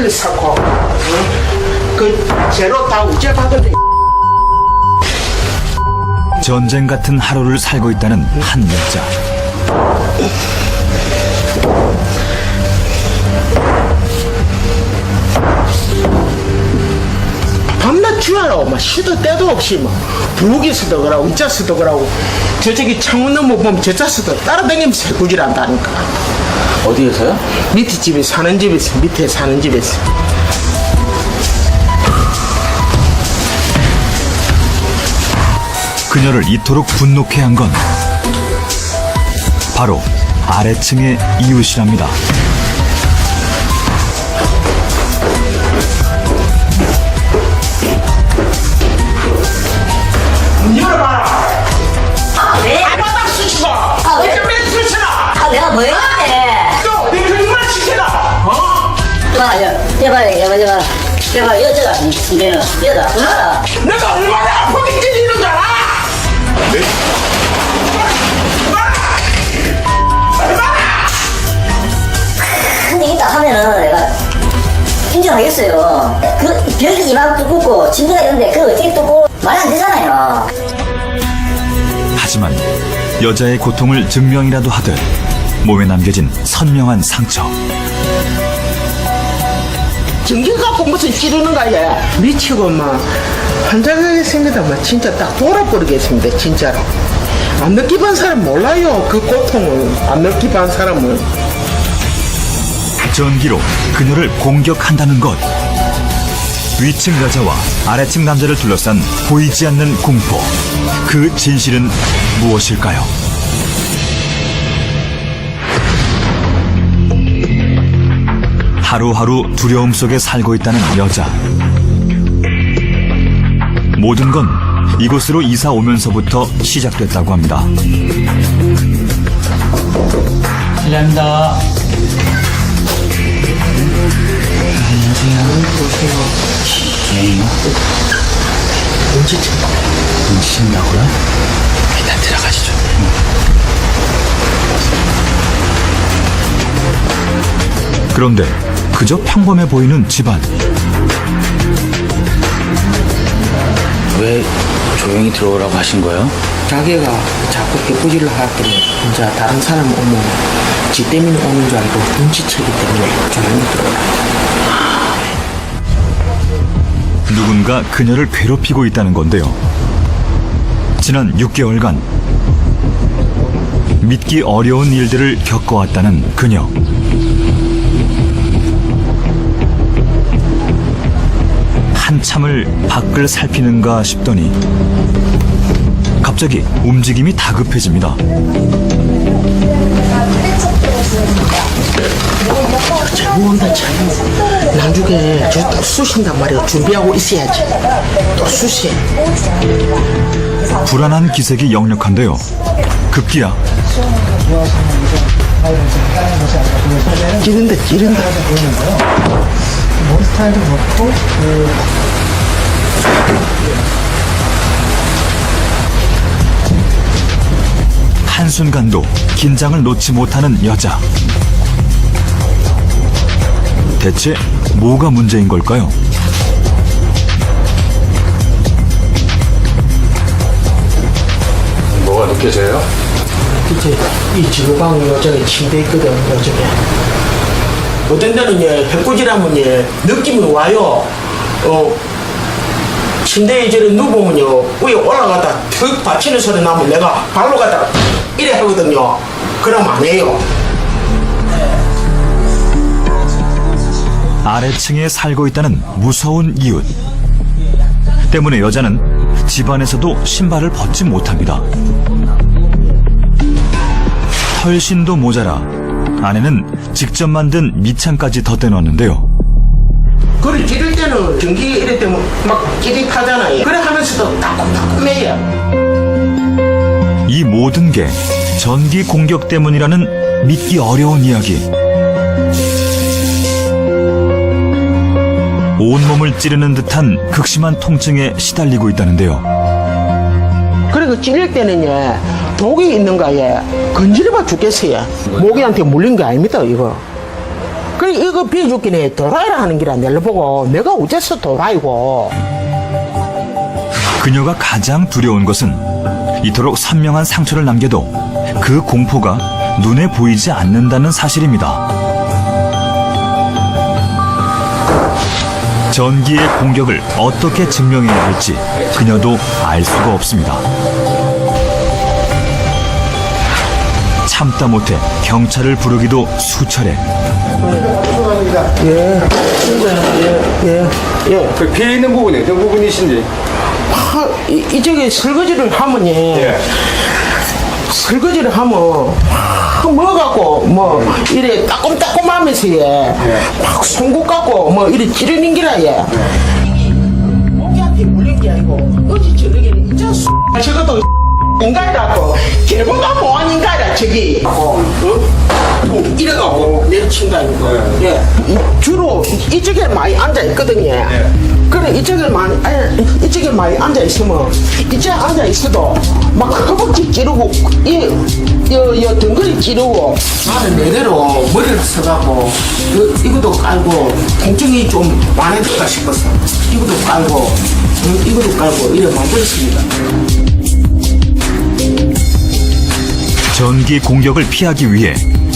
일리 쌓고 응? 그 재료 다 우째 받거든 전쟁 같은 하루를 살고 있다는 한 여자. 밤낮 주야로 막 시도 때도 없이 막 부엌에 서도 그러고 이자 서도 그러고 저쪽에 창문 너머 보면 저자 서도 따라다니면서 해구질 한다니까 어디에서요? 밑에 집에 사는 집에서 밑에 사는 집에서 그녀를 이토록 분노케 한 건 바로 아래층의 이웃이랍니다. 여봐, 여자가, 이제는, 여자, 누나가. 내가 얼마나 아프게 깨지는 줄 알아? 근데 있다 하면은 내가 인정하겠어요. 그, 벽이 이만 두껍고, 침대가 있는데, 그거 어떻게 뚫고, 말이 안 되잖아요. 하지만 여자의 고통을 증명이라도 하듯 몸에 남겨진 선명한 상처. 전기 갖고 무슨 찌르는 거야 미치고 막 환장하게 생기다 막 진짜 딱 돌아버리겠습니다 진짜로 안 느끼본 사람 몰라요 그 고통을 안 느끼본 사람은 전기로 그녀를 공격한다는 것. 위층 여자와 아래층 남자를 둘러싼 보이지 않는 공포. 그 진실은 무엇일까요? 하루하루 두려움 속에 살고 있다는 여자. 모든 건 이곳으로 이사 오면서부터 시작됐다고 합니다. 실례합니다. 눈치채 눈치챈다고요? 일단 들어가시죠. 그런데 그저 평범해 보이는 집안. 왜 조용히 들어오라고 하신 거예요? 자기가 자꾸 개꾸질을 하더니 이제 다른 사람 오면 지 때문에 오는 줄 알고 눈치채기 때문에 조용히 들어오라 누군가 그녀를 괴롭히고 있다는 건데요. 지난 6개월간 믿기 어려운 일들을 겪어왔다는 그녀. 한참을 밖을 살피는가 싶더니 갑자기 움직임이 다급해집니다. 잘못 온다 잘못 나중에 저또 쑤신단 말이야. 준비하고 있어야지. 또 쑤시. 불안한 기색이 역력한데요. 급기야. 찌른다 찌른다 한순간도 긴장을 놓지 못하는 여자. 대체 뭐가 문제인 걸까요? 뭐가 느껴져요? 이제 이 지구방 요정에 침대 있거든 요정에 어떤 데는 예 해꾸질하면 예 느낌이 와요 어 침대에 이제 누우면요 위에 올라가다 턱 받치는 소리 나면 내가 발로 가다가 이래 하거든요 그럼 안 해요 아래층에 살고 있다는 무서운 이웃. 때문에 여자는 집안에서도 신발을 벗지 못합니다. 털신도 모자라 아내는 직접 만든 밑창까지 덧대놓았는데요. 그걸 찌를 때는 전기 이럴 때면 막 찌릿하잖아요 그래 하면서도 따끔따끔해요 이 모든 게 전기 공격 때문이라는 믿기 어려운 이야기. 온몸을 찌르는 듯한 극심한 통증에 시달리고 있다는데요. 그리고 찔릴 때는 예, 독이 있는 거에 건지려봐 죽겠어요. 모기한테 물린 거 아닙니다, 이거. 그래 이거 해 도라이라 하는 기라 내를 보고 내가 어째서 도라이고 그녀가 가장 두려운 것은 이토록 선명한 상처를 남겨도 그 공포가 눈에 보이지 않는다는 사실입니다. 전기의 공격을 어떻게 증명해야 할지 그녀도 알 수가 없습니다. 참다 못해 경찰을 부르기도 수차례 예 예 예 그 피해 있는 부분이 어떤 부분이신지. 하, 이, 이쪽에 설거지를 하면 예. 설거지를 하면 막 먹어갖고 뭐 이래 따끔따끔하면서 예. 막 송곳 갖고 뭐 이래 찌르는 기라 예. 목이한테 물린 게 아니고 어제 저녁에는 이제 저것도 인간이라고 개보가 뭐한 인간이라 저기 어? 어? 이래갖고 내려친다니까 예. 이- 주로 이- 이쪽에 많이 앉아 있거든요 그래 이쪽에 많이 아니, 이쪽에 많이 앉아 있으면 이쪽에 앉아 있어도 막 허벅지 찌르고 이여여 등거리 찌르고 나는 내대로 머리를 써갖고 그, 이것도 깔고 통증이 좀 많아질까 싶어서 이것도 깔고 음, 이것도 깔고 이래 만들었습니다. 전기 공격을 피하기 위해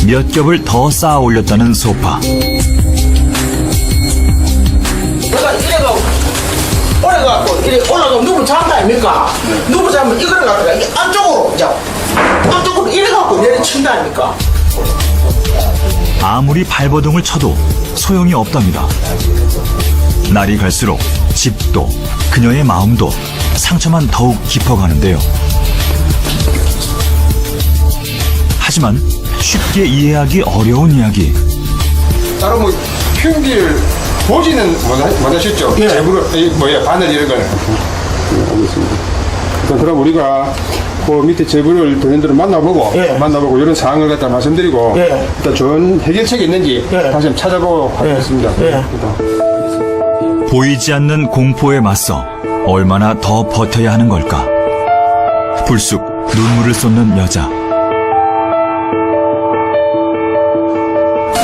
몇 겹을 더 쌓아 올렸다는 소파. 내가 이래가 오래갖고 이래 올라가면 누구 잡다 아닙니까? 누구 잡으면 이거를 갖다가 이 안쪽으로 이제 안쪽으로 이래 갖고 내려친다 아닙니까? 아무리 발버둥을 쳐도 소용이 없답니다. 날이 갈수록 집도 그녀의 마음도 상처만 더욱 깊어가는데요. 하지만 쉽게 이해하기 어려운 이야기. 따로 뭐 흉기를 보지는 못하, 못하셨죠? 예. 이 뭐야 바늘 이런 거는. 알겠습니다. 일단 그럼 우리가 그 밑에 제부를 본인들을 만나보고 예. 만나보고 이런 상황을 갖다 말씀드리고 예. 일단 좋은 해결책이 있는지 예. 다시 한번 찾아보고 하겠습니다. 예. 일단. 보이지 않는 공포에 맞서 얼마나 더 버텨야 하는 걸까? 불쑥 눈물을 쏟는 여자.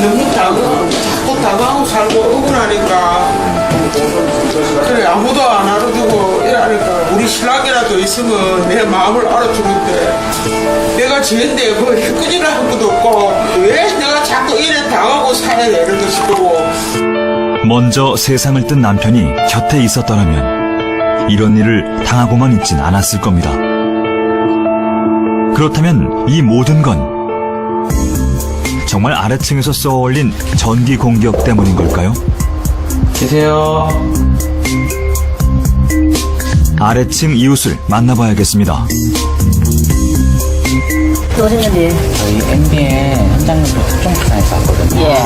너무 다가 자꾸 다가하고 살고 억울하니까. 그래 아무도 안 알아주고 이러니까. 우리 신랑이라도 있으면 내 마음을 알아주는데. 내가 지은데 뭐한 것도 없고. 왜 내가 자꾸 이래 당하고 살아야 되는 것이고. 먼저 세상을 뜬 남편이 곁에 있었더라면 이런 일을 당하고만 있진 않았을 겁니다. 그렇다면 이 모든 건 정말 아래층에서 쏘아올린 전기 공격 때문인 걸까요? 계세요. 아래층 이웃을 만나봐야겠습니다. 또 오셨는데 저희 MBN 현장에서 특종부산에서 왔거든요. 예.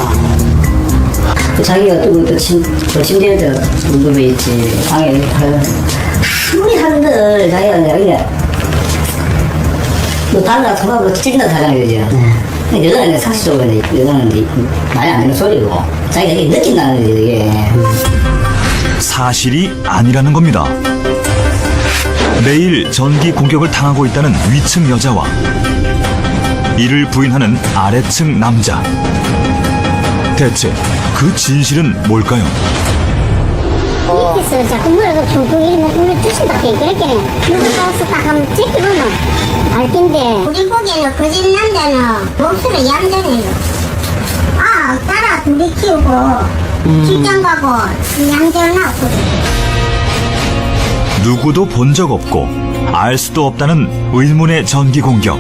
그 자기가 또, 또, 침, 또 침대에서 무릎에 있지, 방에 할, 아무리 하는들 자기가 여기가, 뭐, 다른 나라 통하고 찢긴다 하잖아요, 그죠? 여자는 상식적으로, 이제 말이 안 되는 소리고, 자기가 이게 느낀다는 거지, 이게. 사실이 아니라는 겁니다. 매일 전기 공격을 당하고 있다는 위층 여자와 이를 부인하는 아래층 남자. 대체 그 진실은 뭘까요? 밑에서 자꾸 물어서 퉁퉁 이러면 물을 주신다 그렇게 누구 가서 딱 하면 제끼면 알 텐데. 우리 보기에는 거짓 남자는 목소리 얌전해요. 아 따라 둘이 키우고 출장 가고 얌전하고. 누구도 본 적 없고 알 수도 없다는 의문의 전기 공격.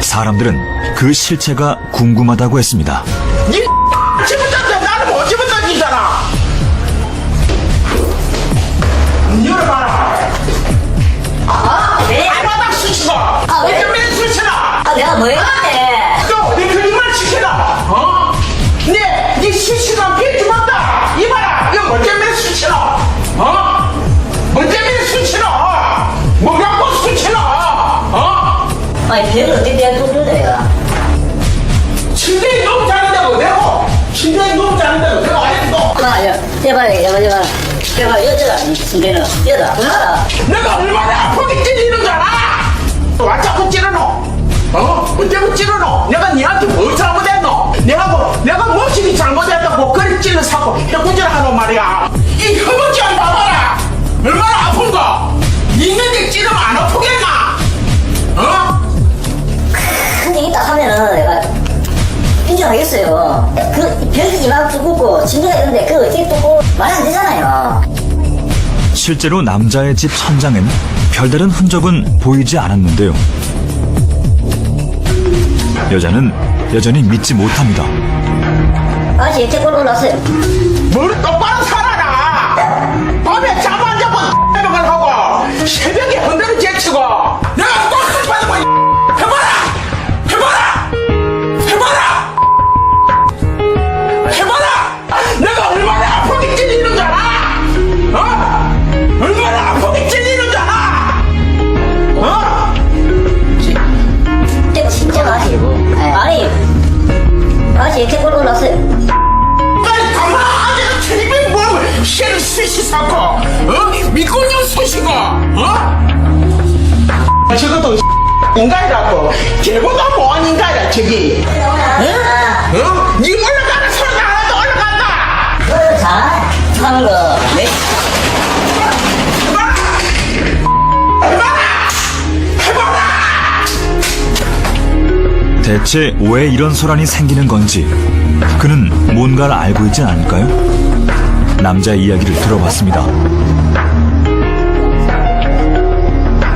사람들은 그 실체가 궁금하다고 했습니다. 니 했는데? 또 어디 거짓말 시켜라 어? 네, 네 수치가 비주먹다 이봐라 이거 뭐 때문에 수치나 어? 뭐 때문에 수치나 뭐 갖고 수치나 어? 아니, 배를 또 그래요? 침대에 너무 자는다고 내가 침대에 너무 자는다고 내가 안 했어 아, 야, 제발, 제발, 제발. 제발, 여자가, 침대는, 여자, 하나. 내가 얼마나 아프게 찔리는 줄 알아? 와 자꾸 찌르노 어? 뭐 때문에 찌르노? 내가 니한테 뭘 잘못했노? 내가 뭐, 내가 무엇이 잘못했다고 그리 찔러 사고 해군질 하노 말이야. 이 허벅지만 봐봐라. 얼마나 아픈가? 있는데 찌르면 안 아프겠나? 어? 근데 이따 하면은 내가 인정하겠어요. 그 벽이 막 두껍고 침대가 있는데 그거 어떻게 뚫고 말이 안 되잖아요. 실제로 남자의 집 천장엔 별다른 흔적은 보이지 않았는데요. 여자는 여전히 믿지 못합니다. 아직 이렇게 꼴 올랐어요. 뭘 똑바 저기 어? 어? 니 올라가는 소리 하나도 올라간다 그 자, 하는 거. 네. 대체 왜 이런 소란이 생기는 건지 그는 뭔가를 알고 있진 않을까요? 남자의 이야기를 들어봤습니다.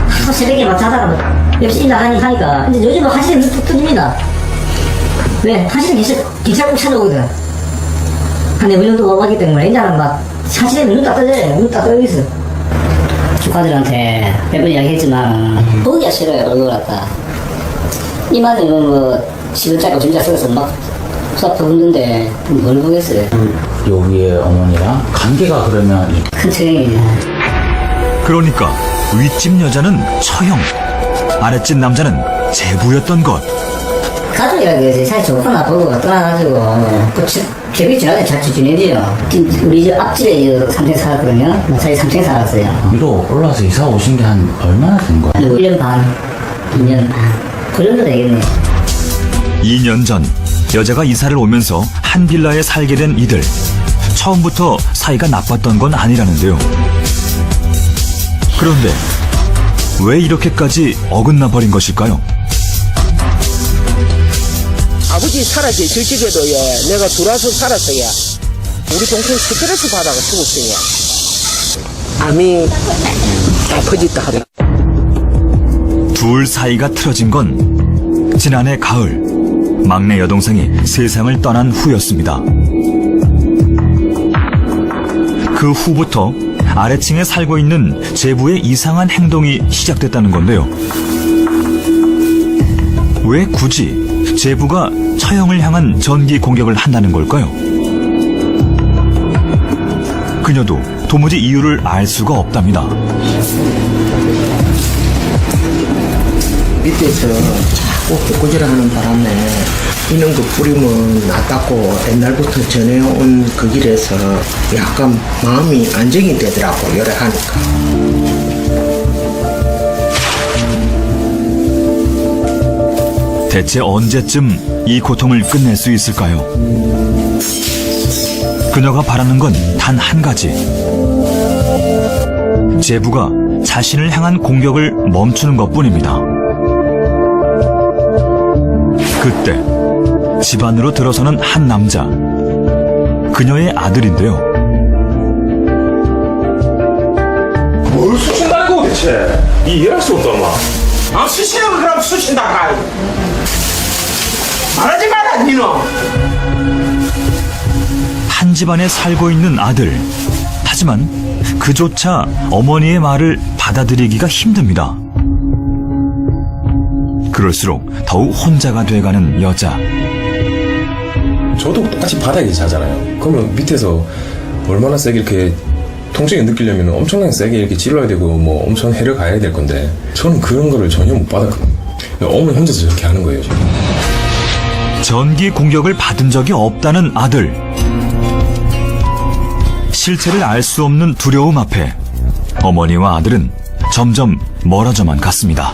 하루 새벽에 막 자다가 뭐 역시 나가니 하니까 근데 요즘은 화실에 눈뚝 뜨집니다. 왜? 화실은 계속 기차꼭 찾아오거든. 한 네번 정도 와봤기 때문에 이제는 막 화실에 눈딱 떠져요. 눈딱 떠 있어. 조카들한테 몇 번 이야기했지만 보기가 싫어요 얼굴 갖다. 이마는 뭐 10원짜리 5천짜리 써서 막 수압도 힘든데 뭘 보겠어요. 여기에 어머니랑 관계가 그러면 이- 큰 처형이냐. 그러니까 윗집 여자는 처형, 아랫집 남자는 제부였던 것. 가족이라고 해서 사실 좋고 나쁘고 떠나가지고 그 지- 계획이 지나게 잘 지내지요. 우리 집 앞집에 3층 살았거든요. 나 자기 3층 살았어요. 위로 올라와서 이사 오신 게 한 얼마나 된 거야? 한 1년 반, 2년 반. 그 정도 되겠네. 2년 전 여자가 이사를 오면서 한 빌라에 살게 된 이들. 처음부터 사이가 나빴던 건 아니라는데요. 그런데 왜 이렇게까지 어긋나 버린 것일까요? 아버지 살아계 저쪽에도 예, 내가 들어와서 살았어요 우리 동생 스트레스 받아가 죽었어요 암이 아프지도 하다 둘 사이가 틀어진 건 지난해 가을 막내 여동생이 세상을 떠난 후였습니다. 그 후부터 아래층에 살고 있는 제부의 이상한 행동이 시작됐다는 건데요. 왜 굳이 제부가 처형을 향한 전기 공격을 한다는 걸까요? 그녀도 도무지 이유를 알 수가 없답니다. 밑에서 자꾸 개꾸질하는 바람에 이런 거 뿌리면 낫다고 옛날부터 전해온 그 길에서 약간 마음이 안정이 되더라고 요래 하니까 대체 언제쯤 이 고통을 끝낼 수 있을까요? 그녀가 바라는 건 단 한 가지. 제부가 자신을 향한 공격을 멈추는 것 뿐입니다. 그때 집 안으로 들어서는 한 남자. 그녀의 아들인데요. 뭘거 대체? 이 이해할 수 없다, 엄마. 아 수신하면 그럼 수신다 가 말하지 마라 니는 한 집안에 살고 있는 아들. 하지만 그조차 어머니의 말을 받아들이기가 힘듭니다. 그럴수록 더욱 혼자가 돼가는 여자. 저도 똑같이 바닥에 자잖아요. 그러면 밑에서 얼마나 세게 이렇게 통증이 느끼려면 엄청나게 세게 이렇게 찔러야 되고 뭐 엄청 해를 가야 될 건데 저는 그런 거를 전혀 못 받았거든요. 어머니 혼자서 저렇게 하는 거예요, 지금. 전기 공격을 받은 적이 없다는 아들. 실체를 알 수 없는 두려움 앞에 어머니와 아들은 점점 멀어져만 갔습니다.